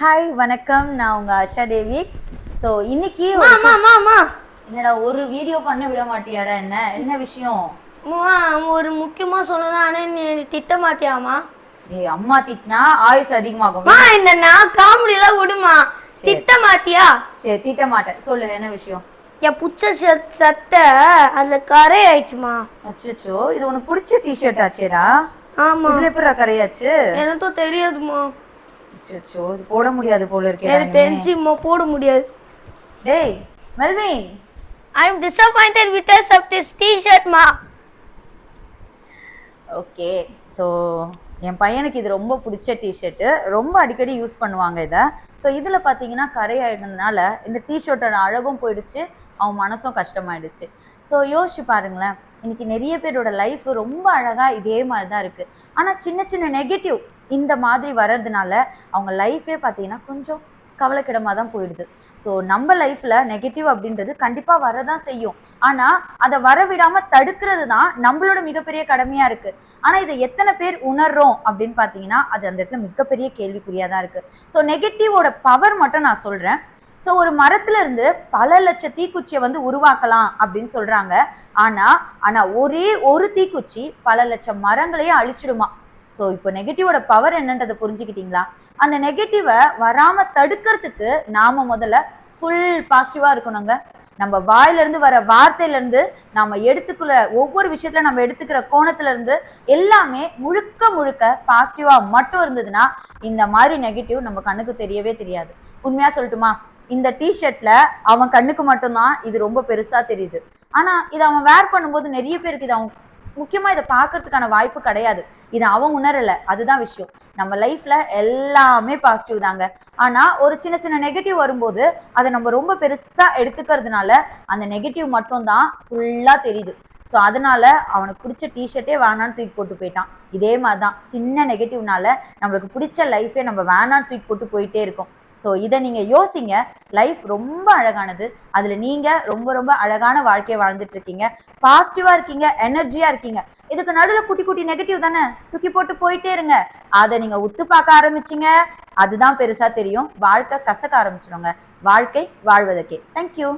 Hi வணக்கம். நான் உங்க ஆஷா தேவி. ஸோ இன்னைக்கு என்னடா ஒரு வீடியோ பண்ண விட மாட்டியாடா என்ன? என்ன விஷயம்? ஒரு முக்கியமா சொல்லணும் ஆனா நீ திட்ட மாட்டியாமா ஏய் அம்மா திட்டினா ஆயுஸ் அதிகமாகும். இந்த நான் காமெடி எல்லாம் விடுமா? திட்ட மாட்டியா? சரி திட்ட மாட்டேன். சொல்லு என்ன விஷயம்? என் புச்ச சட்டை அதுல கரை ஆயிடுச்சுமா அச்சோ இது உனக்கு பிடிச்ச டிஷர்ட் ஆச்சேடா. ஆமா. இதுல எப்படா கரையாச்சு? எனக்கும் தெரியாதுமா. அச்சோ இது போட முடியாது போல இருக்கே எனக்கு தெரிஞ்சுமா போட முடியாது. டேய் Melvin. I am disappointed with us of this T-shirt மா ஓகே ஸோ என் பையனுக்கு இது ரொம்ப பிடிச்ச டிஷர்ட்டு ரொம்ப அடிக்கடி யூஸ் பண்ணுவாங்க இதை. ஸோ இதில் பார்த்தீங்கன்னா கரையாயிடுறதுனால இந்த டிஷர்ட்டோட அழகும் போயிடுச்சு அவன் மனசும் கஷ்டமாயிடுச்சு. ஸோ யோசிச்சு பாருங்களேன் இன்னைக்கு நிறைய பேரோட லைஃப் ரொம்ப அழகாக இதே மாதிரி தான் இருக்குது ஆனால் சின்ன சின்ன நெகட்டிவ் இந்த மாதிரி வர்றதுனால அவங்க லைஃபே பார்த்தீங்கன்னா கொஞ்சம் கவலைக்கிடமாக தான் போயிடுது. ஸோ நம்ம லைஃப்பில் நெகட்டிவ் அப்படின்றது கண்டிப்பாக வரதான் செய்யும். ஆனால் அதை வரவிடாமல் தடுக்கிறது தான் நம்மளோட மிகப்பெரிய கடமையாக இருக்குது ஆனால் இதை எத்தனை பேர் உணர்றோம் அப்படின்னு பார்த்தீங்கன்னா அது அந்த இடத்துல மிகப்பெரிய கேள்விக்குறியாக தான் இருக்குது ஸோ நெகட்டிவோட பவர் மட்டும் நான் சொல்கிறேன் ஸோ ஒரு மரத்துல இருந்து பல லட்ச தீக்குச்சியை வந்து உருவாக்கலாம் அப்படின்னு சொல்றாங்க. ஆனா ஆனா ஒரே ஒரு தீக்குச்சி பல லட்சம் மரங்களையும் அழிச்சிடுமா? ஸோ இப்போ நெகட்டிவோட பவர் என்னன்றதை புரிஞ்சுக்கிட்டீங்களா? அந்த நெகட்டிவை வராம தடுக்கிறதுக்கு நாம முதல்ல ஃபுல் பாசிட்டிவாக இருக்கணுங்க. நம்ம வாயில இருந்து வர வார்த்தையிலேருந்து இருந்து நாம எடுத்துக்கிற ஒவ்வொரு விஷயத்துல நம்ம எடுத்துக்கிற கோணத்துல இருந்து எல்லாமே முழுக்க முழுக்க பாசிட்டிவாக மட்டும் இருந்ததுன்னா இந்த மாதிரி நெகட்டிவ் நம்ம கண்ணுக்கு தெரியவே தெரியாது. உண்மையா சொல்லட்டுமா? இந்த டிஷர்ட்ல அவன் கண்ணுக்கு மட்டும்தான் இது ரொம்ப பெருசா தெரியுது. ஆனா இதை அவன் வேர் பண்ணும்போது நிறைய பேருக்கு இது அவன் முக்கியமா இதை பார்க்கறதுக்கான வாய்ப்பு கிடையாது. இது அவன் உணரல. அதுதான் விஷயம். நம்ம லைஃப்ல எல்லாமே பாசிட்டிவ் தாங்க. ஆனா ஒரு சின்ன சின்ன நெகட்டிவ் வரும்போது அதை நம்ம ரொம்ப பெருசா எடுத்துக்கிறதுனால அந்த நெகட்டிவ் மட்டும்தான் ஃபுல்லா தெரியுது. ஸோ அதனால அவனுக்கு பிடிச்ச டிஷர்ட்டே வேணான்னு தூக்கி போட்டு போயிட்டான். இதே மாதிரி தான் சின்ன நெகட்டிவ்னால நம்மளுக்கு பிடிச்ச லைஃபே நம்ம வேணான்னு தூக்கி போட்டு போயிட்டே இருக்கோம். ஸோ இதை நீங்க யோசிங்க. லைஃப் ரொம்ப அழகானது. அதுல நீங்க ரொம்ப ரொம்ப அழகான வாழ்க்கையை வாழ்ந்துட்டு இருக்கீங்க. பாசிட்டிவாக இருக்கீங்க எனர்ஜியா இருக்கீங்க. இதுக்கு நடுவில் குட்டி குட்டி நெகட்டிவ் தானே? தூக்கி போட்டு போயிட்டே இருங்க. அதை நீங்க உத்து பார்க்க ஆரம்பிச்சீங்க. அதுதான் பெருசா தெரியும். வாழ்க்கை கசக்க ஆரம்பிச்சிடுங்க. வாழ்க்கை வாழ்வதற்கே. தேங்க்யூ